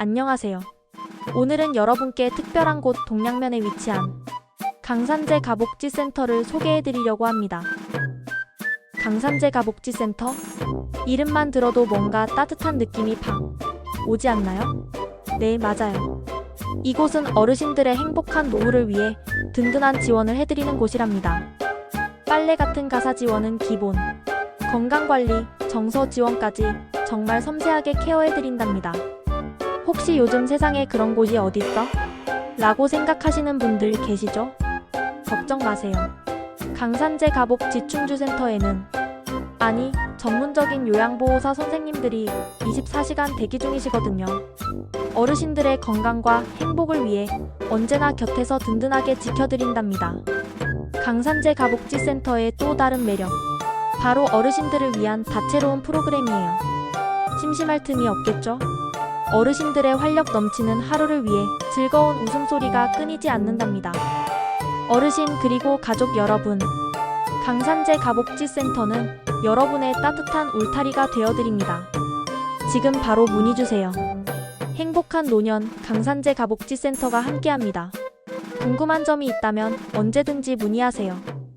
안녕하세요. 오늘은 여러분께 특별한 곳 동양면에 위치한 강산제 가복지 센터를 소개해 드리려고 합니다. 강산제 가복지 센터? 이름만 들어도 뭔가 따뜻한 느낌이 팍 오지 않나요? 네, 맞아요. 이곳은 어르신들의 행복한 노후를 위해 든든한 지원을 해드리는 곳이랍니다. 빨래 같은 가사 지원은 기본, 건강관리, 정서 지원까지 정말 섬세하게 케어해드린답니다. 혹시 요즘 세상에 그런 곳이 어딨어? 라고 생각하시는 분들 계시죠? 걱정 마세요. 강산제 가복 지충주센터에는 아니, 전문적인 요양보호사 선생님들이 24시간 대기 중이시거든요. 어르신들의 건강과 행복을 위해 언제나 곁에서 든든하게 지켜드린답니다. 강산제 가복지 센터의 또 다른 매력. 바로 어르신들을 위한 다채로운 프로그램이에요. 심심할 틈이 없겠죠? 어르신들의 활력 넘치는 하루를 위해 즐거운 웃음소리가 끊이지 않는답니다. 어르신 그리고 가족 여러분. 강산제 가복지 센터는 여러분의 따뜻한 울타리가 되어드립니다. 지금 바로 문의 주세요. 행복한 노년 강산제 가복지 센터가 함께합니다. 궁금한 점이 있다면 언제든지 문의하세요.